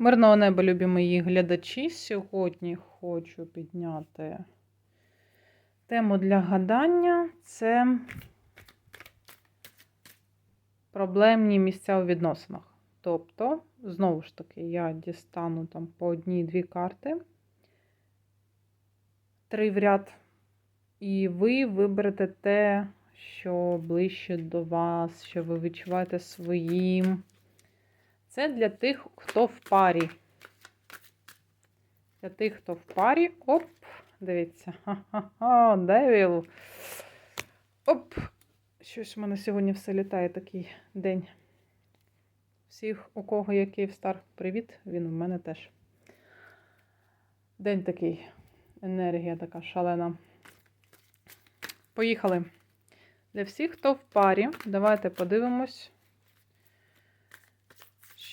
Мирного неба, любі мої глядачі. Сьогодні хочу підняти тему для гадання. Це проблемні місця у відносинах. Тобто, знову ж таки, я дістану там по одній-дві карти, три в ряд, і ви виберете те, що ближче до вас, що ви відчуваєте своїм. Це для тих, хто в парі. Для тих, хто в парі. Оп, дивіться. Ха-ха-ха, девіл. Оп! Щось в мене сьогодні все літає такий день. Всіх, у кого є Київстар, привіт, він у мене теж. День такий. Енергія така шалена. Поїхали. Для всіх, хто в парі, давайте подивимось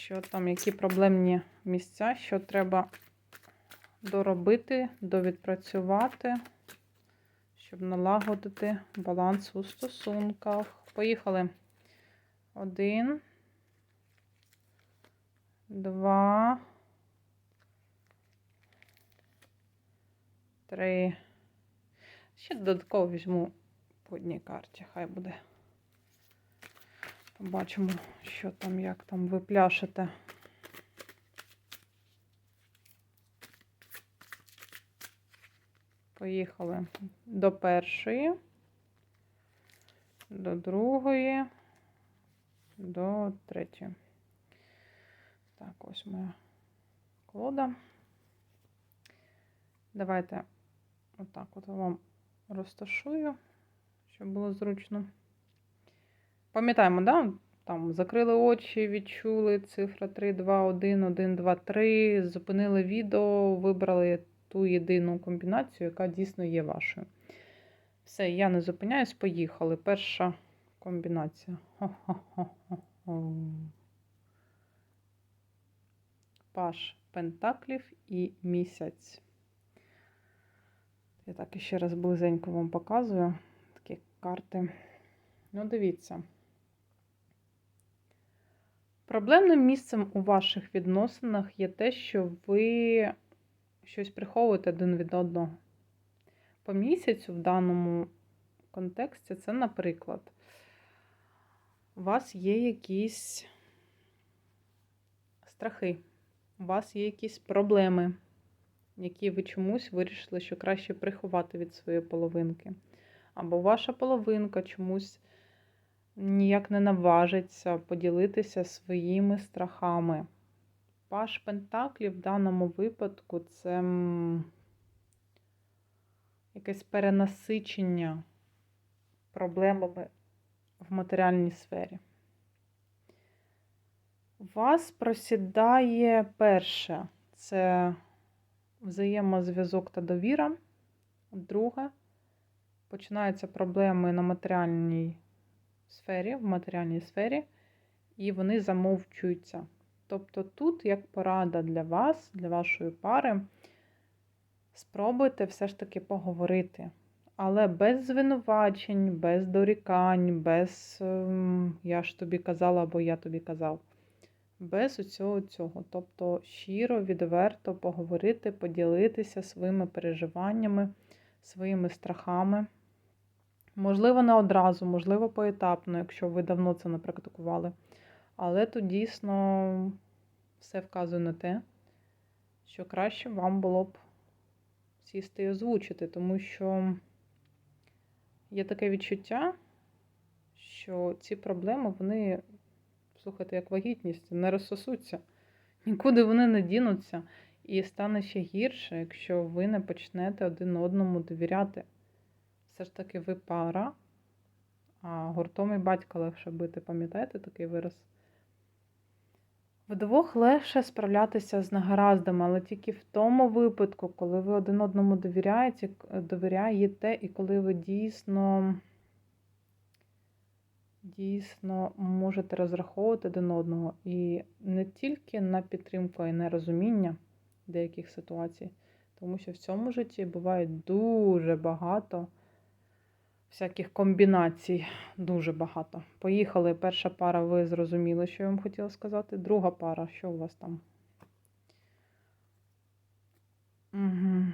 що там, які проблемні місця, що треба доробити, довідпрацювати, щоб налагодити баланс у стосунках. Поїхали. Один, два, три. Ще додатково візьму по одній карті, хай буде. Побачимо, що там, як там ви пляшете. Поїхали до першої, до другої, до третьої. Так, ось моя колода. Давайте отак от вам розташую, щоб було зручно. Пам'ятаємо, да? Там закрили очі, відчули цифра 3, 2, 1, 1, 2, 3, зупинили відео, вибрали ту єдину комбінацію, яка дійсно є вашою. Все, я не зупиняюсь, поїхали. Перша комбінація. Хо-хо-хо-хо. Паш Пентаклів і місяць. Я так іще раз близенько вам показую такі карти. Ну, дивіться. Проблемним місцем у ваших відносинах є те, що ви щось приховуєте один від одного. По місяцю в даному контексті це, наприклад, у вас є якісь страхи, у вас є якісь проблеми, які ви чомусь вирішили, що краще приховати від своєї половинки. Або ваша половинка чомусь ніяк не наважиться поділитися своїми страхами. Паш Пентаклів в даному випадку це якесь перенасичення проблемами в матеріальній сфері. Вас просідає перше це взаємозв'язок та довіра. Друге, починаються проблеми на матеріальній сфері, в матеріальній сфері, і вони замовчуються. Тобто тут, як порада для вас, для вашої пари, спробуйте все ж таки поговорити. Але без звинувачень, без дорікань, без ем, я ж тобі казала, або я тобі казав. Без усього цього. Тобто щиро, відверто поговорити, поділитися своїми переживаннями, своїми страхами. Можливо, не одразу, можливо, поетапно, якщо ви давно це не практикували. Але тут дійсно все вказує на те, що краще вам було б сісти і озвучити, тому що є таке відчуття, що ці проблеми, вони, слухайте, як вагітність, не розсосуться. Нікуди вони не дінуться. І стане ще гірше, якщо ви не почнете один одному довіряти все ж таки ви пара, а гуртом і батька легше бити, пам'ятаєте такий вираз? Вдвох легше справлятися з негараздами, але тільки в тому випадку, коли ви один одному довіряєте, довіряєте і коли ви дійсно дійсно можете розраховувати один одного. І не тільки на підтримку, й на розуміння деяких ситуацій. Тому що в цьому житті буває дуже багато всяких комбінацій дуже багато. Поїхали. Перша пара, ви зрозуміли, що я вам хотіла сказати. Друга пара, що у вас там? Угу.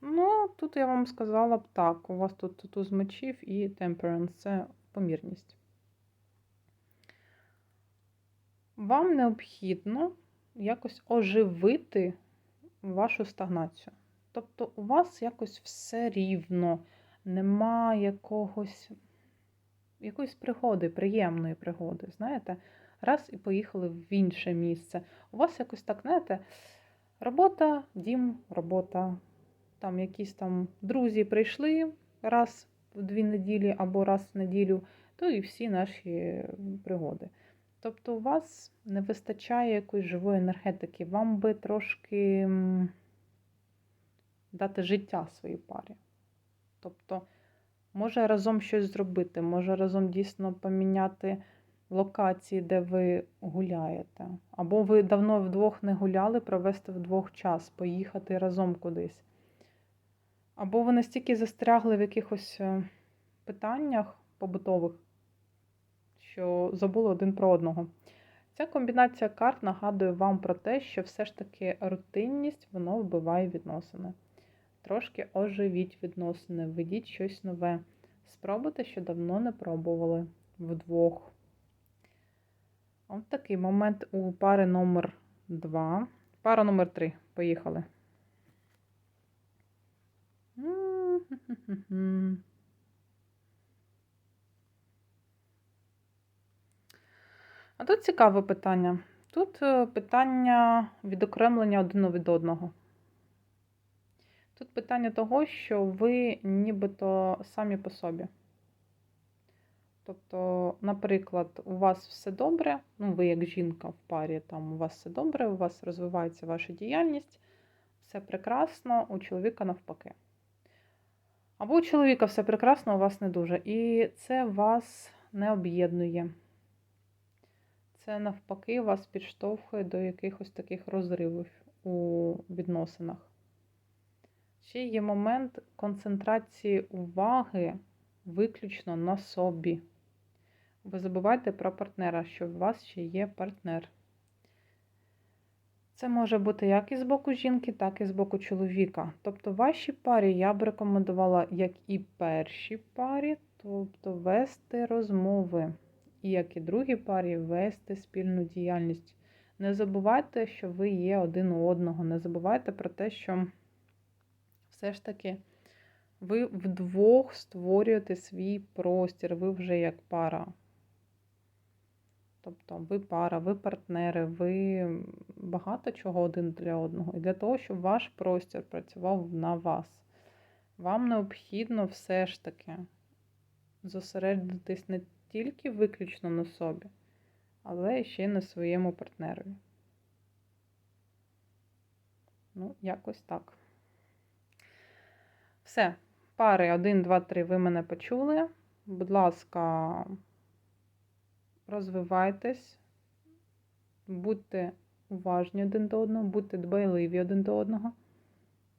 Ну, тут я вам сказала б так. У вас тут туз мечів і temperance – це помірність. Вам необхідно якось оживити вашу стагнацію. Тобто у вас якось все рівно, нема якогось, якоїсь пригоди, приємної пригоди, знаєте, раз і поїхали в інше місце. У вас якось так, знаєте, робота, дім, робота. Там якісь там друзі прийшли раз в дві неділі або раз в неділю, то і всі наші пригоди. Тобто у вас не вистачає якоїсь живої енергетики, вам би трошки дати життя своїй парі. Тобто, може разом щось зробити, може разом дійсно поміняти локації, де ви гуляєте. Або ви давно вдвох не гуляли, провести вдвох час, поїхати разом кудись. Або ви настільки застрягли в якихось е, питаннях побутових, що забули один про одного. Ця комбінація карт нагадує вам про те, що все ж таки рутинність воно вбиває відносини. Трошки оживіть відносини, введіть щось нове. Спробуйте, що давно не пробували вдвох. Ось такий момент у пари номер 2. Пара номер 3. Поїхали. А тут цікаве питання. Тут е, питання відокремлення один від одного. Тут питання того, що ви нібито самі по собі. Тобто, наприклад, у вас все добре, ну, ви як жінка в парі, там у вас все добре, у вас розвивається ваша діяльність, все прекрасно, у чоловіка навпаки. Або у чоловіка все прекрасно, у вас не дуже. І це вас не об'єднує. Це навпаки вас підштовхує до якихось таких розривів у відносинах. Ще є момент концентрації уваги виключно на собі. Ви забувайте про партнера, що у вас ще є партнер. Це може бути як і з боку жінки, так і з боку чоловіка. Тобто, вашій парі я б рекомендувала, як і першій парі, тобто вести розмови. І як і другій парі, вести спільну діяльність. Не забувайте, що ви є один у одного. Не забувайте про те, що все ж таки ви вдвох створюєте свій простір, ви вже як пара. Тобто ви пара, ви партнери, ви багато чого один для одного. І для того, щоб ваш простір працював на вас, вам необхідно все ж таки зосередитись не тільки виключно на собі, але ще й на своєму партнерові. Ну, якось так. Все. Пари 1, 2, 3 ви мене почули. Будь ласка, розвивайтесь, будьте уважні один до одного, будьте дбайливі один до одного.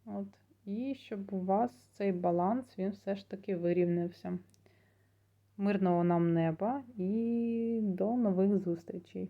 От. І щоб у вас цей баланс, він все ж таки вирівнявся. Мирного нам неба і до нових зустрічей!